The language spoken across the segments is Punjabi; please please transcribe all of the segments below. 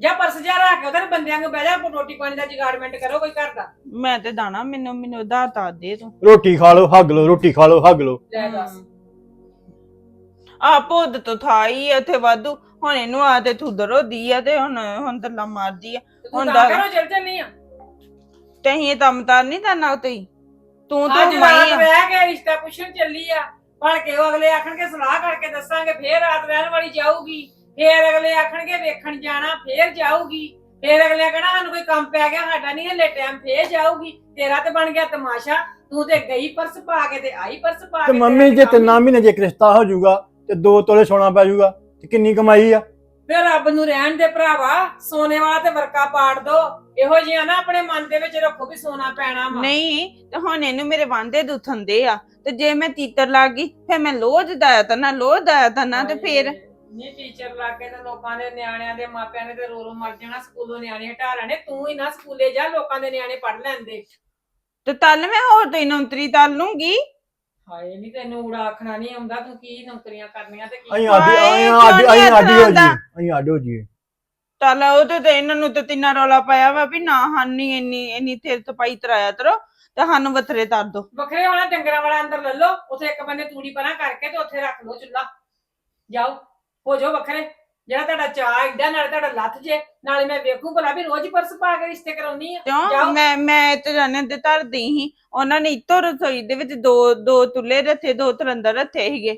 ਜਾਂ ਪਰਸ ਜਾ ਰੱਖ ਕੇ ਉਧਰ ਬੰਦਿਆਂ ਨੂੰ ਬਹਿ ਜਾ ਰੋਟੀ ਪਾਣੀ ਦਾ ਜੁਗਾੜਮੈਂਟ ਕਰੋ ਕੋਈ ਘਰ ਦਾ। ਮੈਂ ਤੇ ਦਾਣਾ ਮੈਨੂੰ ਮੈਨੂੰ ਉਧਾਰ ਤਾਂ ਦੇ ਤੂੰ ਰੋਟੀ ਖਾ ਲਓ ਹੱਗ ਲਓ ਰੋਟੀ ਖਾ ਲਓ ਹੱਗ ਲਓ। ਲੈ ਦੱਸ। ਆ ਪੁੱਤ ਤੋਂ ਥਾਈ ਆ ਉੱਥੇ ਵਾਧੂ। ਹੁਣ ਇਹਨੂੰ ਆ ਤੇ ਥੁੱਦਰ ਦੀ ਆ ਤੇ ਹੁਣ ਹੁਣ ਦੱਲਾ ਮਾਰਦੀ ਆ। ਤੇ ਤੂੰ ਤਾਂ ਵਾ। ਕਰੋ ਚਲ ਚੱਲੀ ਆ। ਤੇ ਅਸੀਂ ਇਹ ਤਮਤਾਰ ਨਹੀਂ ਕਰਨਾ ਤੇ ਤੂੰ ਤਾਂ ਅੱਜ ਮਾਈ ਰਾਤ ਆ। ਬਹਿ ਕੇ ਰਿਸ਼ਤਾ ਪੁੱਛਣ ਚੱਲੀ ਆ। ਭੜ ਕੇ ਉਹ ਅਗਲੇ ਆਖਣਗੇ ਸਲਾਹ ਕਰਕੇ ਦੱਸਾਂਗੇ ਫੇਰ ਰਾਤ ਰਹਿਣ ਵਾਲੀ ਜਾਊਗੀ। ਫੇਰ ਅਗਲੇ ਆਖਣਗੇ ਵੇਖਣ ਜਾਣਾ ਫੇਰ ਜਾਊਗੀ। ਫੇਰ ਅਗਲੇ ਕਹਿਣਾ ਸਾਨੂੰ ਕੋਈ ਕੰਮ ਪੈ ਗਿਆ ਸਾਡਾ ਨਹੀਂ ਹਲੇ ਟਾਈਮ ਫੇਰ ਜਾਊਗੀ। ਤੇਰਾ ਤੇ ਬਣ ਗਿਆ ਤਮਾਸ਼ਾ। ਤੂੰ ਤੇ ਗਈ ਪਰਸ ਪਾ ਕੇ ਤੇ ਆਈ ਪਰਸ ਪਾ ਕੇ ਤੇ ਮੰਮੀ ਜੇ ਤਿੰਨਾਂ ਮਹੀਨੇ ਜੇ ਰਿਸ਼ਤਾ ਹੋ ਜਾਊਗਾ ਤੇ ਦੋ ਤੋਲੇ ਸੋਨਾ ਪੈ ਜਾਊਗਾ ਤੇ ਕਿੰਨੀ ਕਮਾਈ ਆ? ਫੇਰ ਰੱਬ ਨੂੰ ਰਹਿਣ ਦੇ ਭਰਾਵਾ ਸੋਨੇ ਵਾਲਾ ਤੇ ਵਰਕਾ ਪਾੜ ਦੋ। ਇਹੋ ਜਿਹਾ ਨਾ ਆਪਣੇ ਮਨ ਦੇ ਵਿੱਚ ਰੱਖੋ ਵੀ ਸੋਨਾ ਪੈਣਾ ਵਾ। ਨਹੀਂ ਤੇ ਹੁਣ ਇਹਨੂੰ ਮੇਰੇ ਵਾਂਦੇ ਦੁੱਥੰਦੇ ਆ। ਤੇ ਜੇ ਮੈਂ ਤੀਤਰ ਲੱਗ ਗਈ ਫੇ ਮੈਂ ਲੋਜ ਦਾਇਆ ਤਾਂ ਨਾ ਲੋਜ ਦਾਇਆ ਤਾਂ ਨਾ ਤੇ ਫੇਰ ਨਹੀਂ ਟੀਚਰ ਲਾ ਕੇ ਤੇ ਲੋਕਾਂ ਦੇ ਨਿਆਣਿਆਂ ਦੇ ਮਾਪਿਆਂ ਨੇ ਤੇ ਰੋ ਰੋ ਮਰ ਜਾਣਾ ਸਕੂਲੋਂ ਨਿਆਣੇ ਹਟਾ ਲੈਣੇ ਤੂੰ ਹੀ ਨਾ ਸਕੂਲੇ ਜਾ ਲੋਕਾਂ ਦੇ ਨਿਆਣੇ ਪੜ ਲੈਂਦੇ ਤੇ ਤਲ ਮੈਂ ਹੋਰ ਤੇ ਨੌਕਰੀ ਤਲ ਲੂੰਗੀ। ਹਾਏ ਨਹੀਂ ਤੈਨੂੰ ਊੜਾ ਆਖਣਾ ਨਹੀਂ ਆਉਂਦਾ ਤੂੰ ਕੀ ਨੌਕਰੀਆਂ ਕਰਨੀਆਂ ਤੇ ਕੀ ਅਸੀਂ ਆਡੀ ਹਾਏ, ਅਸੀਂ ਆਡੀ ਕਿਉਂ ਨੀ ਅਸੀਂ ਆਡੀ ਹੋ? ਜੀ ਅਸੀਂ ਆਡੀ ਹੋ ਜੀ ਤਲ ਉਹ ਤੇ ਤੇ ਇਹਨਾਂ ਨੂੰ ਤੇ ਤਿੰਨਾ ਰੌਲਾ ਪਾਇਆ ਵਾ ਵੀ ਨਾ ਹਾਨੀ ਇੰਨੀ ਇੰਨੀ ਥੇਰ ਤਪਾਈ ਤਰਾਇਆ ਤਰੋ ਤੇ ਸਾਨੂੰ ਵਥਰੇ ਤਰ ਦੋ। ਵੱਖਰੇ ਹੋਣਾ ਡੰਗਰਾਂ ਵਾਲਾ ਅੰਦਰ ਲੈ ਲਓ ਉਥੇ ਇੱਕ ਬੰਨੇ ਤੂੜੀ ਪਰਾਂ ਕਰਕੇ ਤੇ ਉੱਥੇ ਰੱਖ ਲਓ ਚੁੱਲਾ ਜਾਓ। ਹੋ ਜਾਓ ਵੱਖਰੇ। ਜਿਹੜਾ ਤੁਹਾਡਾ ਚਾਹ ਏਡਾ ਨਾਲ ਤੁਹਾਡਾ ਲੱਥ ਜੇ ਨਾਲੇ ਮੈਂ ਵੇਖੂ ਭਲਾ ਵੀ ਰੋਜ਼ ਹੀ ਪਰਸ ਪਾ ਕੇ ਰਿਸ਼ਤੇ ਕਰਾਉਣੀ ਆ। ਕਿਉਂ? ਜਾਓ। ਮੈਂ ਮੈਂ ਤੇ ਜਾਣੇ ਤੇ ਧਰਦੀ ਸੀ। ਉਹਨਾਂ ਨੇ ਇੱਥੋਂ ਰਸੋਈ ਦੇ ਵਿੱਚ ਦੋ ਦੋ ਤੁਲੇ ਰੱਥੇ ਦੋ ਤਰੰਦਰ ਰੱਥੇ ਸੀਗੇ।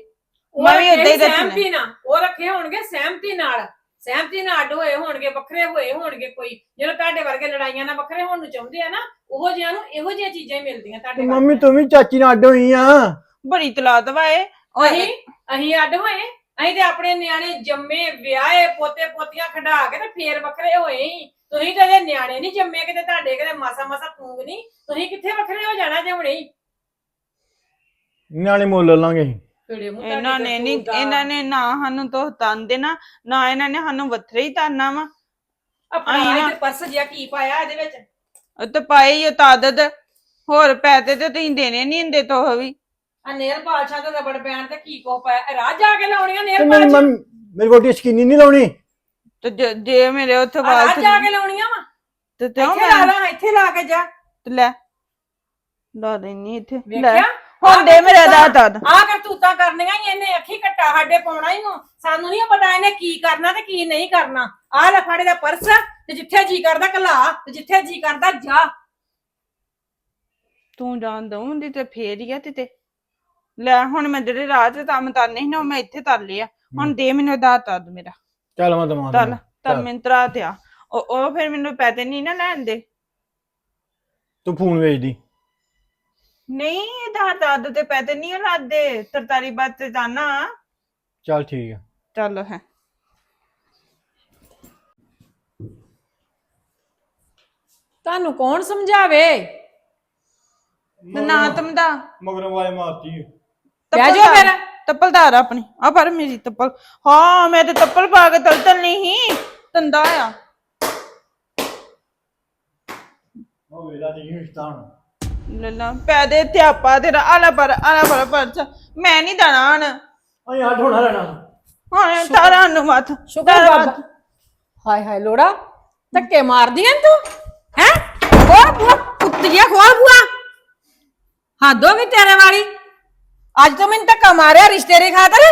ਉਹ ਮੈਂ ਵੀ ਏਦਾਂ ਹੀ ਰੱਖੇ ਰੱਖਣੇ। ਸਹਿਮਤੀ ਨਾਲ। ਉਹ ਰੱਖੇ ਹੋਣਗੇ ਸਹਿਮਤੀ ਨਾਲ। ਸਹਿਮਤੀ ਨਾਲ ਅੱਡ ਹੋਏ ਹੋਣਗੇ ਵੱਖਰੇ ਹੋਏ ਹੋਣਗੇ ਕੋਈ। ਜਦੋਂ ਤੁਹਾਡੇ ਵਰਗੇ ਲੜਾਈਆਂ ਨਾਲ ਵੱਖਰੇ ਹੋਣ ਨੂੰ ਚਾਹੁੰਦੇ ਆ ਨਾ ਉਹੋ ਜਿਹਿਆਂ ਨੂੰ ਇਹੋ ਜਿਹੀਆਂ ਚੀਜ਼ਾਂ ਹੀ ਮਿਲਦੀਆਂ ਤੇ ਤੁਹਾਡੇ ਮੰਮੀ ਤੂੰ ਵੀ ਚਾਚੀ ਨਾਲ ਅੱਡ ਹੋਈ ਆ। ਬੜੀ ਤਲਾਤ ਵਾਏ। ਅਸੀਂ ਅਸੀਂ ਅੱਡ ਹੋਏ। ਅਸੀਂ ਤੇ ਆਪਣੇ ਨਿਆਣੇ ਜੰਮੇ ਵਿਆਹੇ ਪੋਤੇ ਪੋਤੀਆਂ ਖੰਡਾ ਕੇ ਤੇ ਫੇਰ ਵੱਖਰੇ ਹੋਏ ਹੀ ਤੁਸੀਂ ਤਾਂ ਜੇ ਨਿਆਣੇ ਨਹੀਂ ਜੰਮੇ ਕਿਤੇ ਤੁਹਾਡੇ ਕਿਤੇ ਮਾਸਾ ਮਾਸਾ ਪੂੰਗ ਨਹੀਂ। ਤੁਸੀਂ ਕਿੱਥੇ ਵੱਖਰੇ ਹੋ ਜਾਣਾ ਜੇ ਹੁਣੇ? ਹੀ ਨਿਆਣੇ ਮੁੱਲ ਲਾਂਗੇ ਅਸੀਂ। ਕਿਹੜੇ ਮੂੰਹ ਇਹਨਾਂ ਨੇ ਨਹੀਂ ਇਹਨਾਂ ਨੇ ਨਾ ਸਾਨੂੰ ਤੋਂ ਤਨ ਦੇਣਾ ਨਾ ਇਹਨਾਂ ਨੇ ਸਾਨੂੰ ਵਥਰੇ ਹੀ ਤਾਨਾ ਵਾ। ਆਪਣਾ ਨਾ- ਇਹ ਪਰਸ ਜਿਹਾ ਕੀ ਪਾਇਆ ਇਹਦੇ ਵਿੱਚ? ਉਹ ਤੇ ਪਾਏ ਹੀ ਉਹ ਤਾਦਦ। ਹੋਰ ਪੈਸੇ ਤੇ ਤੁਸੀਂ ਦੇਣੇ ਨਹੀਂ ਹੁੰਦੇ ਤੋ ਵੀ। ਆ ਨੇਲ ਪਾਲਸ਼ਾਂ ਤੇ ਰਬੜ ਬੈਂਡ ਤੇ ਕੀ ਕੋ ਪਾਇਆ? ਰਾਹ ਜਾ ਕੇ ਲਾਉਣੀਆਂ ਤੇ ਮੇਰੀ ਪਾਲਸ਼ਾਂ ਮੰਮੀ ਮੇਰੀ ਕੋਟੀ ਸਕੀਨੀ ਨਹੀਂ ਲਾਉਣੀ? ਤੇ ਜੇ- ਜੇ ਮੇਰੇ ਉੱਥੇ ਆ ਵਾਲ ਰਾਹ ਜਾ ਕੇ ਲਾਉਣੀਆਂ ਵਾ? ਤੇ ਤੇ ਉਹ ਇੱਥੇ ਲਾ ਮੈਂ ਲਾ ਇੱਥੇ ਲਾ ਕੇ ਜਾ। ਤੇ ਲੈ। ਲਾ ਦੇਣੀ ਇੱਥੇ। ਲੈ। ਵੇਖਿਆ? ਹੁਣ ਦੇ ਮੇਰੇ ਦਾ ਤਦ ਆ ਕਰ ਤੂਤਾਂ ਕਰਨੀਆਂ ਹੀ ਇਹਨੇ ਅੱਖੀ ਘੱਟਾ ਸਾਡੇ ਪਾਉਣਾ ਹੀ ਨੂੰ ਸਾਨੂੰ ਨਹੀਂ ਪਤਾ ਇਹਨੇ ਕੀ ਕਰਨਾ ਤੇ ਕੀ ਨਹੀਂ ਕਰਨਾ। ਆ ਲੈ ਫਾੜੇ ਦਾ ਪਰਸ ਤੇ ਜਿੱਥੇ ਜੀ ਕਰਦਾ ਕਲਾ ਤੇ ਜਿੱਥੇ ਜੀ ਕਰਦਾ ਜਾ। ਤੂੰ ਜਾਣ ਦਊਂਦੀ ਤੇ ਫੇਰ ਹੀ ਆ ਤੇ ਤੇ ਲੈ ਹੁਣ ਮੈਂ ਜਿਹੜੇ ਰਾਹ ਤੇ ਕੰਮ ਤਰਨੇ ਸੀ ਨਾ ਉਹ ਮੈਂ ਇੱਥੇ ਤਰ ਲਿਆ ਹੁਣ ਦੇ ਮੈਨੂੰ ਦਾ ਤਦ ਮੇਰਾ। ਚੱਲ ਮੈਂ ਦਵਾਂ ਤਲ ਤਲ ਚੱਲ। ਮੈਨੂੰ ਤਰਾ ਤੇ ਆ ਉਹ ਉਹ ਫਿਰ ਮੈਨੂੰ ਪੈਸੇ ਨਹੀਂ ਨਾ ਲੈਣ ਦੇ। ਤੂੰ ਫੋਨ ਵੇਚਦੀ ਨਹੀਂ ਆਧਾਰ ਤਦ ਤੇ ਪੈਸੇ ਨਹੀਂ ਲਾਦੇ ਤਰਤਾਰੀ ਬਾਤ ਤੇ ਜਾਣਾ। ਚੱਲ ਠੀਕ ਆ। ਚੱਲ ਹੈ। ਤੁਹਾਨੂੰ ਕੌਣ ਸਮਝਾਵੇ? ਨਾ ਤਮਦਾ ਮਗਰੋਂ ਵਾਏ ਮਾਰਤੀ। ਬਹਿ ਜਾਓ ਫਿਰ। ਤੱਪਲਦਾਰ ਆਪਣੀ। ਆ ਪਰ ਮੇਰੀ ਤੱਪਲ। ਹਾਂ ਮੈਂ ਤੇ ਤੱਪਲ ਪਾ ਕੇ ਤਲ ਤਲ ਨਹੀਂ ਹੀ ਤੰਦਾ ਆ। ਉਹ ਵੇਲਾ ਦੀ ਰਿਸ਼ਤਾ ਹੁਣ। ਲੱਲਾ ਪੈਦੇ ਤੇ ਆਪਾ ਤੇਰਾ ਆਲਾ ਪਰ ਆਲਾ ਪਰ ਪਰਚ ਮੈਂ ਨਹੀਂ ਦੇਣਾ ਹਣ। ਅਸੀਂ ਅੱਡ ਹੋਣਾ। ਰਹਿਣਾ ਹੁਣ ਤਾਰਾ ਨੂੰ ਮਤ ਸ਼ੁਕਰ ਬਾਬਾ। ਹਾਏ ਹਾਏ ਲੋੜਾ ਧੱਕੇ ਮਾਰਦੀਆਂ ਤੂੰ? ਹੈ? ਖੋਲ ਬੂਆ ਕੁੱਤੀਆ ਖੋਲ ਬੂਆ ਹੱਦ ਗਈ ਤੇਰੇ ਵਾਲੀ। ਅੱਜ ਤੋਂ ਮੈਨੂੰ ਧੱਕਾ ਮਾਰਿਆ ਰਿਸ਼ਤੇ ਦੇ ਖਾਤਰ?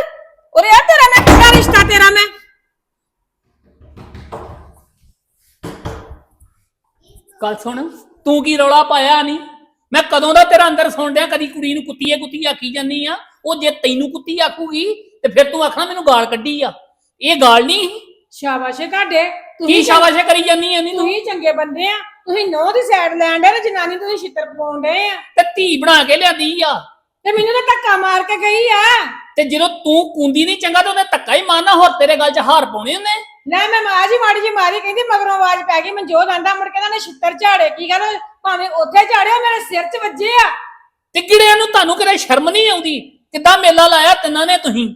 ਉਰੇ ਆ ਤੇਰਾ ਮੈਂ ਕਿਹੜਾ ਰਿਸ਼ਤਾ ਤੇਰਾ ਮੈਂ? ਗੱਲ ਸੁਣ ਤੂੰ ਕੀ ਰੌਲਾ ਪਾਇਆ ਨਹੀਂ ਮੈਂ ਕਦੋਂ ਦਾ ਤੇਰਾ ਅੰਦਰ ਸੁਣ ਡਿਆ? ਕਦੀ ਕੁੜੀ ਨੂੰ ਕੁੱਤੀਏ ਕੁੱਤੀ ਆਖੀ ਜਾਂਦੀ ਆ? ਉਹ ਜੇ ਤੈਨੂੰ ਕੁੱਤੀ ਆਖੂਗੀ ਤੇ ਫਿਰ ਤੂੰ ਆਖਣਾ ਮੈਨੂੰ ਗਾਲ ਕੱਢੀ ਆ। ਇਹ ਗਾਲ ਨਹੀਂ ਸ਼ਾਬਾਸ਼ ਏ ਤੁਹਾਡੇ। ਕੀ ਸ਼ਾਬਾਸ਼ੇ ਕਰੀ ਜਾਂਦੀ ਆ ਨਹੀਂ ਤੂੰ? ਤੁਸੀਂ ਚੰਗੇ ਬੰਦੇ ਆ। ਤੁਸੀਂ ਨੌ ਦੀ ਸਾਈਡ ਲੈਣ ਦੇ ਜਨਾਨੀ ਤੁਸੀਂ ਛਿੱਤਰ ਪਾਉਣ ਡਏ ਆ। ਤੇ ਧੀ ਬਣਾ ਕੇ ਲਿਆਂਦੀ ਆ। ਤੇ ਮੈਨੂੰ ਤਾਂ ਧੱਕਾ ਮਾਰ ਕੇ ਗਈ ਆ। ਤੇ ਜਦੋਂ ਤੂੰ ਕੁੰਦੀ ਨਹੀਂ ਚੰਗਾ ਤੇ ਉਹਨੇ ਧੱਕਾ ਹੀ ਮਾਰਨਾ ਹੋਰ ਤੇਰੇ ਗੱਲ 'ਚ ਹਾਰ ਪਾਉਣੇ ਉਹਨੇ? ਲੈ ਮੈਂ ਮਾਂ ਜੀ ਮਾੜੀ ਜੀ ਮਾਰੀ ਕਹਿੰਦੀ ਮਗਰੋਂ ਆਵਾਜ਼ ਪੈ ਗਈ ਮਨਜੋਤ ਆਂਦਾ ਮੁੜ ਕੇ ਉਹਨੇ ਛਿੱਤਰ ਝਾੜੇ ਕੀ ਗੱਲ ਭਾਵੇਂ ਉੱਥੇ ਝਾੜਿਆ ਮੇਰੇ ਸਿਰ 'ਚ ਵੱਜੇ ਆ। ਤੇ ਕਿਹੜਿਆਂ ਨੂੰ ਤੁਹਾਨੂੰ ਕਿਤੇ ਸ਼ਰਮ ਨਹੀਂ ਆਉਂਦੀ? ਕਿੱਦਾਂ ਮੇਲਾ ਲਾਇਆ ਤਿੰਨਾਂ ਨੇ ਤੁਸੀਂ?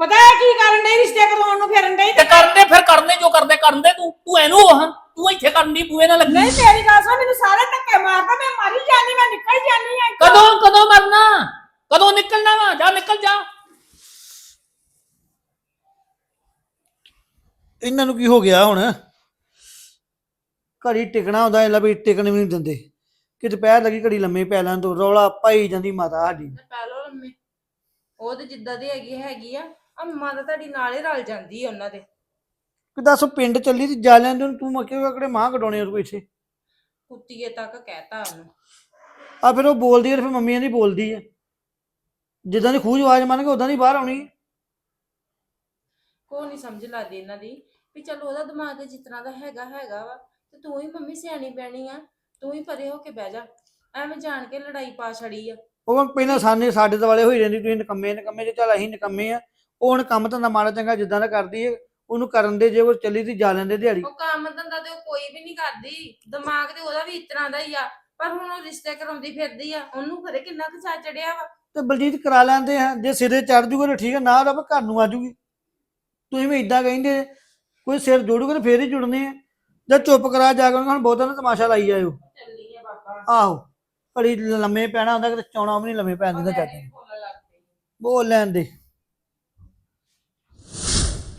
ਪਤਾ ਹੈ ਕੀ ਕਰਨ ਡਈ ਰਿਸ਼ਤੇ ਕਰਵਾਉਣ ਨੂੰ ਫਿਰਨ ਡਈ? ਤੇ ਕਰਦੇ ਫਿਰ ਕਰਦੇ ਜੋ ਕਰਦੇ ਕਰਨ ਦੇ ਤੂੰ। ਤੂੰ ਇਹਨੂੰ ਉਹ ਤੂੰ ਇੱਥੇ ਕਰਨ ਦੀ ਬੂਏ ਨਾਲ ਲੱਗੀ। ਨਹੀਂ ਤੇਰੀ ਗੱਲ ਸੁਣ ਮੈਨੂੰ ਸਾਰੇ ਧੱਕੇ ਮਾਰਦਾ ਮੈਂ ਮਰੀ ਜਾਨੀ ਮੈਂ ਨਿਕਲ ਜਾਨੀ ਆ। ਕਦੋਂ ਕਦੋਂ ਮਰਨਾ? ਕਦੋਂ ਨਿਕਲਣਾ ਵਾ? ਜਾ ਨਿਕਲ ਜਾ। ਇਹਨਾਂ ਨੂੰ ਕੀ ਹੋ ਗਿਆ ਹੁਣ? ਘੜੀ ਟਿਕਣਾ ਹੁੰਦਾ ਇਹ ਵੀ ਟਿਕਣ ਵੀ ਨਹੀਂ ਦਿੰਦੇ। ਕਿ ਦੁਪਹਿਰ ਲੱਗੀ ਘੜੀ ਲੰਮੇ ਪੈ ਲੈਣ ਤੋਂ ਰੌਲਾ ਪਾਈ ਜਾਂਦੀ ਮਾਤਾ ਸਾਡੀ। ਲੰਮੇ। ਉਹ ਤੇ ਜਿੱਦਾਂ ਦੀ ਹੈਗੀ ਹੈਗੀ ਆ। ਆ ਮਾਂ ਤਾਂ ਤੁਹਾਡੀ ਨਾਲ ਰਲ ਜਾਂਦੀ ਆ ਉਹਨਾਂ ਦੇ। ਕਿ ਦੱਸ ਪਿੰਡ ਚੱਲੀ ਤੇ ਜਾ ਲੈਂਦੇ ਨੂੰ ਤੂੰ ਮੱਕੇ ਕਿਹੜੇ ਮਾਂ ਕਢਾਉਣੇ ਉਹ ਇੱਥੇ ਕੁੱਤੀਏ ਤੱਕ ਕਹਿਤਾ ਉਹਨੂੰ। ਆ ਫਿਰ ਉਹ ਬੋਲਦੀ ਹੈ ਤੇ ਫਿਰ ਮੰਮੀ ਨਹੀਂ ਬੋਲਦੀ ਹੈ ਜਿੱਦਾਂ ਦੀ ਖੂਜ ਆਵਾਜ਼ ਮੰਨ ਕੇ ਉਦਾਂ ਦੀ ਬਾਹਰ ਆਉਣੀ। ਕੋਈ ਨਹੀਂ ਸਮਝ ਲੱਗਦੀ ਇਹਨਾਂ ਦੀ ਵੀ ਚਲੋ ਉਹਦਾ ਦਿਮਾਗ ਜਿਸ ਤਰ੍ਹਾਂ ਦਾ ਹੈਗਾ ਹੈਗਾ ਵਾ ਤੇ ਤੂੰ ਹੀ ਮੰਮੀ ਸਿਆਣੀ ਪੈਣੀ ਆ ਤੂੰ ਹੀ ਪਰੇ ਹੋ ਕੇ ਬਹਿ ਜਾ ਐਵੇਂ ਜਾਣ ਕੇ ਲੜਾਈ ਪਾ ਛੜੀ ਆ। ਉਹ ਪਹਿਲਾਂ ਸਾਨੇ ਸਾਡੇ ਦੁਆਲੇ ਹੋਈ ਰਹਿੰਦੀ ਤੁਸੀਂ ਨਿਕੰਮੇ ਨਿਕੰਮੇ ਜੇ ਚੱਲ ਅਸੀਂ ਨਿਕੰਮੇ ਆ ਉਹ ਹੁਣ ਕੰਮ ਧੰਦਾ ਮਾੜਾ ਚੰਗਾ ਜਿੱਦਾਂ ਦਾ ਕਰਦੀ ਹੈ ਉਹਨੂੰ ਕਰਨ ਦੇ ਜੇ ਉਹ ਚੱਲੀ ਤੇ ਜਾ ਲੈਂਦੇ ਦਿਹਾੜੀ। ਉਹ ਕੰਮ ਧੰਦਾ ਤੇ ਉਹ ਕੋਈ ਵੀ ਨਹੀਂ ਕਰਦੀ ਦਿਮਾਗ ਤੇ ਉਹਦਾ ਵੀ ਇਸ ਤਰ੍ਹਾਂ ਦਾ ਹੀ ਆ ਪਰ ਹੁਣ ਉਹ ਰਿਸ਼ਤੇ ਕਰਾਉਂਦੀ ਫਿਰਦੀ ਆ ਉਹਨੂੰ ਖਰੇ ਕਿੰਨਾ ਕੁ ਚਾ ਚੜਿਆ ਵਾ। ਤੇ ਬਲਜੀਤ ਕਰਾ ਲੈਂਦੇ ਆ ਜੇ ਸਿਰੇ ਚੜ ਜੂਗਾ ਤਾਂ ਠੀਕ ਹੈ ਨਾ ਤਾਂ ਘਰ ਨੂੰ ਆ ਜੂਗੀ। ਤੁਸੀਂ ਵੀ ਇਦਾਂ ਕਹਿੰਦੇ ਕੋਈ ਸਿਰ ਜੋੜੂਗਾ ਤਾਂ ਫੇਰ ਹੀ ਜੁੜਨੇ ਆ। ਜਾਂ ਚੁੱਪ ਕਰਾ ਜਾ ਕੇ ਹੁਣ ਬਹੁਤਾਂ ਨੇ ਤਮਾਸ਼ਾ ਲਾਈ ਜਾਇਓ। ਚੱਲੀ ਆ ਬਾਬਾ। ਆਹੋ ਘੜੀ ਲੰਮੇ ਪੈਣਾ ਹੁੰਦਾ ਕਿ ਚੌਣਾ ਵੀ ਨਹੀਂ ਲੰਮੇ ਪੈਣ ਦਿੰਦਾ ਚਾਚਾ ਬੋਲ ਲੈਣ ਦੇ।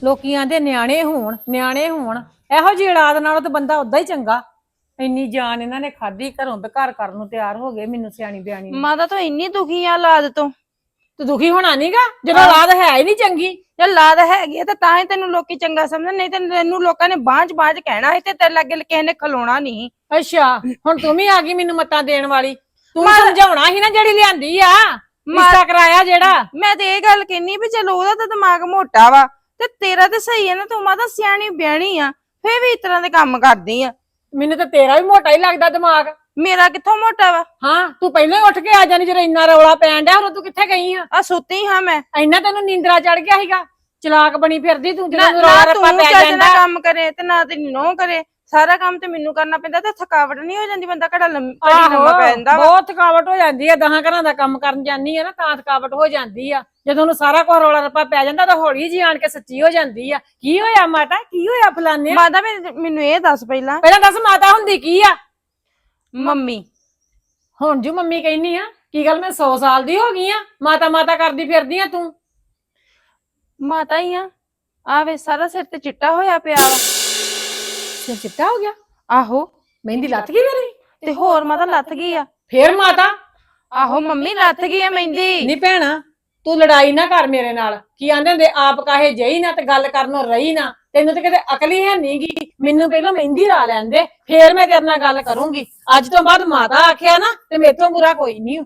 ਲੋਕੀਆਂ ਦੇ ਨਿਆਣੇ ਹੋਣ ਨਿਆਣੇ ਹੋਣ। ਇਹੋ ਜਿਹੀ ਔਲਾਦ ਨਾਲੋਂ ਤਾਂ ਬੰਦਾ ਉਦਾਂ ਹੀ ਚੰਗਾ। ਇੰਨੀ ਜਾਨ ਇਹਨਾਂ ਨੇ ਖਾਧੀ ਘਰੋਂ ਬੇਘਰ ਕਰਨ ਨੂੰ ਤਿਆਰ ਹੋ ਗਏ ਮੈਨੂੰ ਸਿਆਣੀ ਬਿਆਣੀ ਨੂੰ। ਮਾਤਾ ਤਾਂ ਇੰਨੀ ਦੁਖੀ ਆ ਔਲਾਦ ਤੋਂ। ਤੇ ਦੁਖੀ ਹੋਣਾ ਨਹੀਂਗਾ ਜਦੋਂ ਔਲਾਦ ਹੈ ਹੀ ਨਹੀਂ ਚੰਗੀ। ਜੇ ਔਲਾਦ ਹੈਗੀ ਆ ਤਾਂ ਤਾਂ ਹੀ ਤੈਨੂੰ ਲੋਕੀ ਚੰਗਾ ਸਮਝਣ ਨਹੀਂ ਤੇ ਤੈਨੂੰ ਲੋਕਾਂ ਨੇ ਬਾਂਝ ਬਾਂਝ ਕਹਿਣਾ ਸੀ ਤੇ ਤੇਰੇ ਲੱਗੇ ਕਿਸੇ ਨੇ ਖਲੋਣਾ ਨਹੀਂ ਅੱਛਾ ਹੁਣ ਤੂੰ ਵੀ ਆ ਗਈ ਮੈਨੂੰ ਮੱਤਾਂ ਦੇਣ ਵਾਲੀ। ਤੂੰ ਸਮਝਾਉਣਾ ਸੀ ਨਾ ਜਿਹੜੀ ਲਿਆਂਦੀ ਆ ਰਿਸ਼ਤਾ ਕਰਾਇਆ ਜਿਹੜਾ। ਮੈਂ ਤੇ ਇਹ ਗੱਲ ਕਹਿਨੀ ਵੀ ਚਲੋ ਉਹਦਾ ਤਾਂ ਦਿਮਾਗ ਮੋਟਾ ਵਾ ਤੇ ਤੇਰਾ ਤੇ ਸਹੀ ਹੈ ਨਾ ਤੂੰ ਮਾਤਾ ਸਿਆਣੀ ਬਿਆਣੀ ਆ ਫੇਰ ਵੀ ਇਸ ਤਰ੍ਹਾਂ ਦੇ ਕੰਮ ਕਰਦੀ ਆ। ਮੈਨੂੰ ਤਾਂ ਤੇਰਾ ਵੀ ਮੋਟਾ ਹੀ ਲੱਗਦਾ ਦਿਮਾਗ। ਮੇਰਾ ਕਿੱਥੋਂ ਮੋਟਾ ਵਾ? ਹਾਂ ਤੂੰ ਪਹਿਲਾਂ ਹੀ ਉੱਠ ਕੇ ਆ ਜਾਣੀ ਜਦੋਂ ਇੰਨਾ ਰੌਲਾ ਪੈਣ ਡਿਆ ਉਦੋਂ ਤੂੰ ਕਿੱਥੇ ਗਈ ਆ? ਆ ਸੁੱਤੀ ਹਾਂ ਮੈਂ। ਇੰਨਾ ਤੈਨੂੰ ਨੀਂਦਰਾ ਚੜ ਗਿਆ ਸੀਗਾ। ਚਲਾਕ ਬਣੀ ਫਿਰਦੀ ਤੂੰ ਨਾ ਜਦੋਂ ਰੌਲਾ ਨਾ ਰੱਪਾ ਤੂੰ ਪੈ ਚੱਜ ਜਾਂਦਾ। ਕੰਮ ਕਰੇ ਤੇ ਨਾ ਤੇਰੀ ਨੋ ਕਰੇ। ਸਾਰਾ ਕੰਮ ਤੇ ਮੈਨੂੰ ਕਰਨਾ ਪੈਂਦਾ ਤੇ ਥਕਾਵਟ ਨਹੀਂ ਹੋ ਜਾਂਦੀ ਬੰਦਾ ਘੜਾ ਲੰਮ ਪੈ ਜਾਂਦਾ ਵਾ। ਬਹੁਤ ਥਕਾਵਟ ਹੋ ਜਾਂਦੀ ਹੈ ਦਹਾਂ ਘਰਾਂ ਦਾ ਕੰਮ ਕਰਨ ਜਾਂਦੀ ਹੈ ਨਾ ਤਾਂ ਥਕਾਵਟ ਹੋ ਜਾਂਦੀ ਆ। ਜਦੋਂ ਉਹਨੂੰ ਸਾਰਾ ਕੁਝ ਰੌਲਾ ਰੱਪਾ ਪੈ ਜਾਂਦਾ ਤਾਂ ਹੌਲੀ ਜੀ ਆਣ ਕੇ ਸੱਚੀ ਹੋ ਜਾਂਦੀ ਆ। ਕੀ ਹੋਇਆ ਮਾਤਾ? ਕੀ ਹੋਇਆ ਫਲਾਨੇ ਮਾਤਾ ਮੈਨੂੰ ਮੈਨੂੰ ਇਹ ਦੱਸ ਪਹਿਲਾਂ। ਪਹਿਲਾਂ ਦੱਸ ਮਾਤਾ ਹੁੰਦੀ ਕੀ ਆ? ਮੰਮੀ। ਹੁਣ ਜੋ ਮੰਮੀ ਕਹਿੰਨੀ ਆ ਕੀ ਗੱਲ ਮੈਂ 100 ਸਾਲ ਦੀ ਹੋ ਗਈ ਆ ਮਾਤਾ ਮਾਤਾ ਕਰਦੀ ਫਿਰਦੀ ਆ ਤੂੰ? ਮਾਤਾ ਹੀ ਆ। ਆਵੇ ਸਾਰਾ ਸਿਰ ਤੇ ਚਿੱਟਾ ਹੋਇਆ ਪਿਆ ਵਾ। ਸਿਰ ਚਿੱਟਾ ਹੋ ਗਿਆ। ਆਹੋ ਮਹਿੰਦੀ ਲੱਥ ਗਈ ਮੇਰੀ? ਤੇ ਹੋਰ ਮਾਤਾ ਲੱਥ ਗਈ ਆ। ਫੇਰ ਮਾਤਾ? ਆਹੋ ਮੰਮੀ ਲੱਥ ਗਈ ਆ ਮਹਿੰਦੀ। ਨਹੀਂ ਭੈਣਾ ਤੂੰ ਲੜਾਈ ਨਾ ਕਰ ਮੇਰੇ ਨਾਲ। ਕੀ ਆਂਦੇ ਹੁੰਦੇ ਆਪ ਕਾਹੇ ਜਈ ਨਾ ਤੇ ਗੱਲ ਕਰਨੋਂ ਰਹੀ ਨਾ। ਤੈਨੂੰ ਤੇ ਕਿਤੇ ਅਕਲ ਹੀ ਹੈ ਨਹੀਂਗੀ ਮੈਨੂੰ ਪਹਿਲਾਂ ਮਹਿੰਦੀ ਲਾ ਲੈਂਦੇ ਫੇਰ ਮੈਂ ਤੇਰੇ ਨਾਲ ਗੱਲ ਕਰੂੰਗੀ। ਅੱਜ ਤੋਂ ਬਾਅਦ ਮਾਤਾ ਆਖਿਆ ਨਾ ਤੇ ਮੇਰੇ ਤੋਂ ਬੁਰਾ ਕੋਈ ਨਹੀਂ